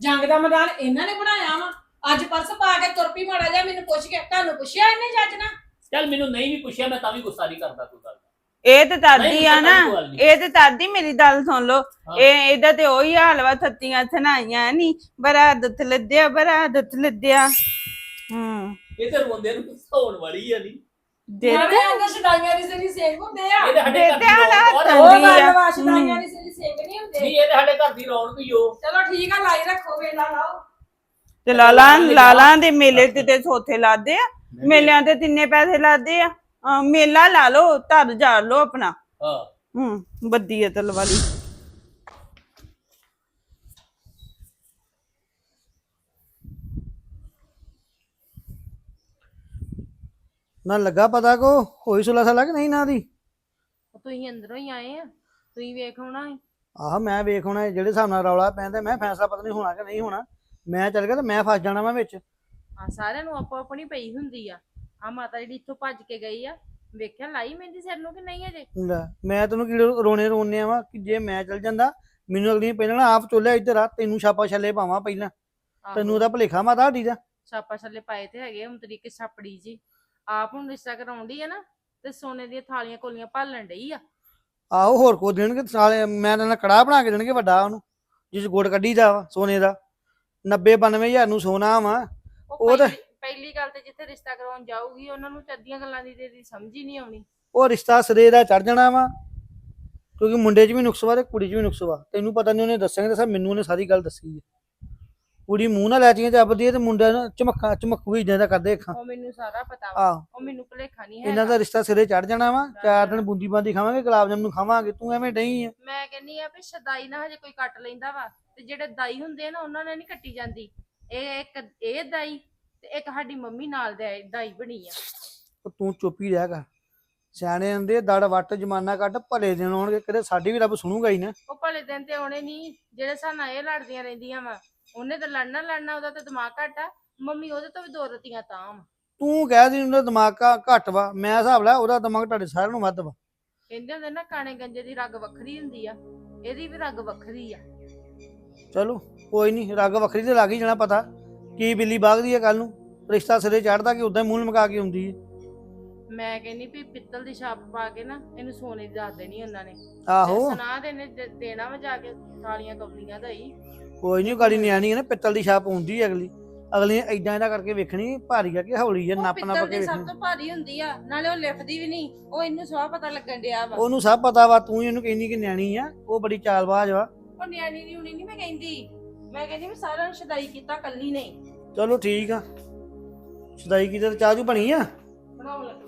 ਜੰਗ ਦਾ ਮੈਦਾਨ ਇਹਨਾਂ ਨੇ ਬਣਾਇਆ ਵਾ। ਅੱਜ ਪਰਸ ਪਾ ਕੇ ਤੁਰ ਪਈ ਮਾੜਾ ਜਿਹਾ ਮੈਨੂੰ ਪੁੱਛ ਕੇ ਤੁਹਾਨੂੰ ਪੁੱਛਿਆ ਇਹਨੇ ਜੱਜ ਨਾ ਚੱਲ ਮੈਨੂੰ ਨਹੀਂ ਵੀ ਪੁੱਛਿਆ ਮੈਂ ਤਾਂ ਵੀ ਗੁੱਸਾ ਨਹੀਂ ਕਰਦਾ ਕੋਈ ਗੱਲ ਇਹ ਤੇ ਦਾਦੀ ਨਹੀਂ, ਆ ਨਾ ਕੋਈ ਗੱਲ ਨਹੀਂ। ਇਹ ਤੇ ਦਾਦੀ ਮੇਰੀ ਗੱਲ ਸੁਣ ਲੋ ਹਾਂ। ਇਹ ਇਹਦਾ ਤੇ ਉਹੀ ਹਾਲ ਵਾ ਥੱਤੀਆਂ ਥਨਾਈਆਂ ਨਹੀਂ ਬੜਾ ਦੁੱਤ ਲੱਦਿਆ ਬੜਾ ਦੁੱਤ ਲੱਦਿਆ। ਹੂੰ। ਇਹ ਤੇ ਰੋਂਦੇ ਨੂੰ ਹਸਾਉਣ ਵਾਲੀ ਆ ਨਹੀਂ ਦੇ ਨਾਲੇ ਅੰਦਰ ਛਡਾਈਆਂ ਦੀ ਸਿਰੀ ਸੇਕ ਹੁੰਦੇ ਆ। ਇਹ ਤੇ ਸਾਡੇ ਦੇ ਘਰ ਤੇ ਦੀ ਹਾਲਾਤ ਰੌਣਕ ਆ। ਉਹ ਹੁੰਦੀ ਆ। ਗੱਲ ਵਾ ਛਡਾਈਆਂ ਦੀ ਸਿਰੀ ਸੇਕ ਨਹੀਂ ਹੁੰਦੇ। ਨਹੀਂ ਇਹ ਤੇ ਸਾਡੇ ਘਰ ਦੀ ਰੌਣਕ ਹੀ ਓ ਚਲੋ ਠੀਕ ਆ ਲਾਈ ਰੱਖੋ ਵੇਲਾ ਲਾਓ। ਤੇ ਲਾਲਾਂ ਲਾਲਾਂ ਦੇ ਮੇਲੇ ਤੇ ਤੇ ਸੋਥੇ ਲਾਦੇ ਆ। ਮੇਲਿਆਂ ਤੇ ਤਿੰਨੇ ਪੈਸੇ ਲਾਦੇ ਆ। ਅਹ ਮੇਲਾ ਲਾ ਲਓ ਧਰ ਜਾ ਲਓ ਆਪਣਾ। ਹਾਂ। ਹੂੰ ਬੱਦੀ ਅਤਲ ਵਾਲੀ। ਨਾ ਲੱਗਾ ਪਤਾ ਕੋ ਹੋਈ ਸੁਲਾ ਸਾਲਾ ਕਿ ਨਹੀਂ ਨਾ ਦੀ? ਤੁਸੀਂ ਅੰਦਰੋਂ ਹੀ ਆਏ ਆ ਤੁਸੀਂ ਵੇਖ ਹੋਣਾ ਸੀ। ਆਹ ਮੈਂ ਵੇਖ ਹੁਣ ਜਿਹੜੇ ਹਿਸਾਬ ਨਾਲ ਰੌਲਾ ਪੈਂਦਾ ਮੈਂ ਫੈਸਲਾ ਪਤਾ ਨਹੀਂ ਹੋਣਾ ਕਿ ਨਹੀਂ ਹੋਣਾ। ਮੈਂ ਚੱਲ ਗਿਆ ਤੇ ਮੈਂ ਫਸ ਜਾਣਾ ਮੈਂ ਵਿੱਚ। ਆ ਸਾਰਿਆਂ ਨੂੰ ਆਪੋ ਆਪਣੀ ਪਈ ਹੁੰਦੀ ਆ। ਆ ਮਾਤਾ ਜਿਹੜੀ ਇੱਥੋਂ ਭੱਜ ਕੇ ਗਈ ਆ ਵੇਖਿਆ ਲਾਈ ਮਹਿੰਦੀ ਸਿਰ ਨੂੰ ਕਿ ਨਹੀਂ ਅਜੇ? ਲੈ, ਮੈਂ ਤੈਨੂੰ ਕੀ ਰੋ- ਰੋਣੇ ਰੋਣੇ ਆ ਕਿ ਜੇ ਮੈਂ ਚੱਲ ਜਾਂਦਾ ਮੈਨੂੰ ਅਗਲੀ ਨੇ ਪਹਿਲਾਂ ਨਾ ਆਪ ਚੋਲਿਆ ਇੱਧਰ ਆ ਤੈਨੂੰ ਛਾਪਾ ਛੱਲੇ ਪਾਵਾਂ ਪਹਿਲਾਂ। ਆਹੋ, ਤੈਨੂੰ ਉਹਦਾ ਭਲੇਖਾ ਮਾਤਾ ਹੱਡੀ ਦਾ। ਛਾਪਾ ਛੱਲੇ ਪਾਏ ਤੇ ਹੈਗੇ ਹੁਣ ਤਰੀਕੇ ਛਾਪੜੀ ਜੀ। ਆਪ ਹੁਣ ਰਿਸ਼ਤਾ ਕਰਾਉਂਦੀ ਆ ਨਾ ਤੇ ਸੋਨੇ ਦੀਆਂ ਥਾਲੀਆਂ ਕੋਲੀਆਂ ਭਾਲਣ ਡਈ ਆ। ਆਹੋ ਹੋਰ ਕੋ ਦੇਣਗੇ ਸਾਲੇ ਮੈਂ ਤਾਂ ਨਾ ਕੜਾਹ ਬਣਾ ਕੇ ਦੇਣਗੇ ਵੱਡਾ ਉਹਨੂੰ ਜਿਸ ਗੁੜ ਕੱਢੀਦਾ ਵਾ ਸੋਨੇ ਦਾ। 90 92000 ਨੂੰ ਸੋਨਾ ਵਾ। ਉਹ ਤਾਂ- ਪਹਿਲੀ- ਪਹਿਲੀ ਗੱਲ ਤੇ ਜਿੱਥੇ ਰਿਸ਼ਤਾ ਕਰਾਉਣ ਜਾਊਗੀ ਉਹਨਾਂ ਨੂੰ ਚੱਦੀਆਂ ਗੱਲਾਂ ਦੀ ਤੇ ਇਹਦੀ ਸਮਝ ਹੀ ਨਹੀਂ ਆਉਣੀ। ਉਹ ਰਿਸ਼ਤਾ ਸਿਰੇ ਦਾ ਚੜ ਜਾਣਾ ਵਾ ਕਿਉਂਕਿ ਮੁੰਡੇ 'ਚ ਵੀ ਨੁਕਸ ਵਾ ਤੇ ਕੁੜੀ 'ਚ ਵੀ ਨੁਕਸ ਵਾ। ਤੈਨੂੰ ਪਤਾ ਨਹੀਂ ਉਹਨੇ ਦੱਸਿਆ ਦੱਸਿਆ ਮੈਨੂੰ ਉਹਨੇ ਸਾਰੀ ਗੱਲ ਦੱਸੀ ਹੈ ਕੁੜੀ ਮੂੰਹ ਨਾਲ ਲੈਚੀਆਂ ਚੱਬਦੀ ਹੈ ਤੇ ਮੁੰਡਾ ਨਾ ਝਮੱਕਾ ਝਮੱਕੂ ਹੀ ਜਾਂਦਾ ਕਰਦੇ ਅੱਖਾਂ। ਉਹ ਮੈਨੂੰ ਸਾਰਾ ਪਤਾ ਵਾ। ਆਹ। ਉਹ ਮੈਨੂੰ ਭੁਲੇਖਾ ਨਹੀਂ ਇਹਨਾਂ ਹੈਗਾ। ਦਾ ਰਿਸ਼ਤਾ ਸਿਰੇ ਚੜ ਜਾਣਾ ਵਾ। ਚਾਰ ਦਿਨ ਬੂੰਦੀ ਬਾਂਦੀ ਖਾਵਾਂਗੇ ਗੁਲਾਬ ਜਾਮਨ ਖਾਵਾਂਗੇ। ਤੂੰ ਐਵੇਂ ਡਈ ਆ। ਮੈਂ ਕਹਿੰਨੀ ਆ ਵੀ ਸ਼ਦਾਈ ਨਾ ਹਜੇ ਕੋਈ ਕੱਟ ਲੈਂਦਾ ਵਾ। ਤੇ ਜਿਹੜੇ ਦਾਈ ਹੁੰਦੇ ਆ ਨਾ ਉਹਨਾਂ ਨੇ ਨਹੀਂ ਕੱਟੀ ਜਾਂਦੀ। ਇਹ ਇੱਕ ਇਹ ਦਾਈ ਤੇ ਇੱਕ ਸਾਡੀ ਮੰਮੀ ਨਾਲ ਦੇ ਦਾਈ ਬਣੀ ਆ। ਤੇ ਤੂੰ ਚੁੱਪ ਹੀ ਰਹਿ ਕਰ। ਸਿਆਣੇ ਹੁੰਦੇ ਦੜ ਵੱਟ ਜਮਾਨਾ ਕੱਟ ਭਲੇ ਦਿਨ ਆਉਣਗੇ। ਕਦੇ ਸਾਡੀ ਵੀ ਰੱਬ ਸੁਣੂਗਾ ਹੀ ਨਾ। ਉਹ ਭਲੇ ਦਿਨ ਤੇ ਆਉਣੇ ਨਹੀਂ ਜਿਹੜੇ ਸਾਨਾ ਇਹ ਲੜਦੀਆਂ ਰਹਿੰਦੀਆਂ ਵਾ। ਉਹਨੇ ਤਾਂ ਲੜਨਾ ਲੜਨਾ ਉਹਦਾ ਤਾਂ ਦਿਮਾਗ ਘੱਟ ਆ। ਮੰਮੀ ਉਹਦੇ ਤੋਂ ਵੀ ਦੋ ਰਤੀਆਂ ਤਾਂ ਤੂੰ ਕਹਿ ਦੀ ਉਹਦਾ ਦਿਮਾਗ ਘ- ਘੱਟ ਵਾ। ਮੈਂ ਹਿਸਾਬ ਲਾ ਉਹਦਾ ਦਿਮਾਗ ਤੁਹਾਡੇ ਸਾਰਿਆਂ ਨੂੰ ਵੱਧ ਵਾ। ਕਹਿੰਦੇ ਹੁੰਦੇ ਨਾ ਕਾਣੇ ਗੰਜੇ ਦੀ ਰਗ ਵੱਖਰੀ ਹੁੰਦੀ ਆ। ਇਹਦੀ ਵੀ ਰਗ ਵੱਖਰੀ ਆ। ਚਲੋ ਕੋਈ ਨਹੀਂ ਰੱਗ ਵੱਖਰੀ ਤੇ ਲੱਗ ਹੀ ਜਾਣਾ ਪਤਾ। ਕੀ ਬਿੱਲੀ ਬਾਗਦੀ ਹੈ ਕੱਲ ਨੂੰ? ਰਿਸ਼ਤਾ ਸਿਰੇ ਚੜਦਾ ਕਿ ਉਦਾਂ ਹੀ ਮੂੰਹ ਲਮਕਾ ਕੇ ਹੁੰਦੀ ਹੈ ਮੈਂ ਕਹਿੰਨੀ ਵੀ ਪਿੱਤਲ ਦੀ ਛਾਪ ਪਾ ਕੇ ਨਾ ਇਹਨੂੰ ਸੋਨੇ ਦੀ ਦੱਸ ਦੇਣੀ ਉਹਨਾਂ ਨੇ। ਆਹੋ। ਸੁਣਾ ਦੇਣੇ ਦੇ- ਦੇਣਾ ਵਾ ਜਾ ਕੇ ਥਾਲੀਆਂ ਕਬਲੀਆਂ ਦਾ ਹੀ। ਕੋਈ ਨਹੀਂ ਗਾੜੀ ਨਿਆਣੀ ਹੈ ਨਾ ਪਿੱਤਲ ਦੀ ਛਾਪ ਹੁੰਦੀ ਹੈ ਅਗਲੀ। ਅਗਲੀ ਨੇ ਇਹਦਾ ਕਰਕੇ ਵੇਖਣੀ ਭਾਰੀ ਆ ਕਿ ਹੌਲੀ ਆ ਉਹ ਨੱਪ ਨੱਪ ਪਿੱਤਲ ਕੇ ਦੀ ਸਭ ਵੇਖਣੀ ਤੋਂ ਭਾਰੀ ਹੁੰਦੀ ਆ ਨਾਲੇ ਉਹ ਲਿਫਦੀ ਵੀ ਨਹੀਂ ਉਹ ਇਹਨੂੰ ਸਵਾਹ ਪਤਾ ਲੱਗਣ ਡਿਆ ਵਾ। ਉਹਨੂੰ ਸਭ ਪਤਾ ਵਾ ਤੂੰ ਹੀ ਉਹਨੂੰ ਕਹਿੰਦੀ ਕਿ ਨਿਆਣੀ ਆ ਉਹ ਬੜੀ ਚਾਲਬਾਜ਼ ਵਾ। ਉਹ ਨਿਆਣੀ ਦੀ ਹੁਣੀ ਨਹੀਂ ਮੈਂ ਕਹਿੰਦੀ ਮੈਂ ਕਹਿੰਦੀ ਮੈਂ ਸਾਰਿਆਂ ਨੂੰ ਸ਼ਦਾਈ ਕੀਤਾ ਕੱਲੀ ਨਹੀਂ ਚਲੋ ਠੀਕ ਆ। ਸਦਾਈ ਕੀ ਤੇ ਚਾਹ ਜੂ ਬਣੀ ਆ? ਬਣਾਉਣ ਲੱਗੀ।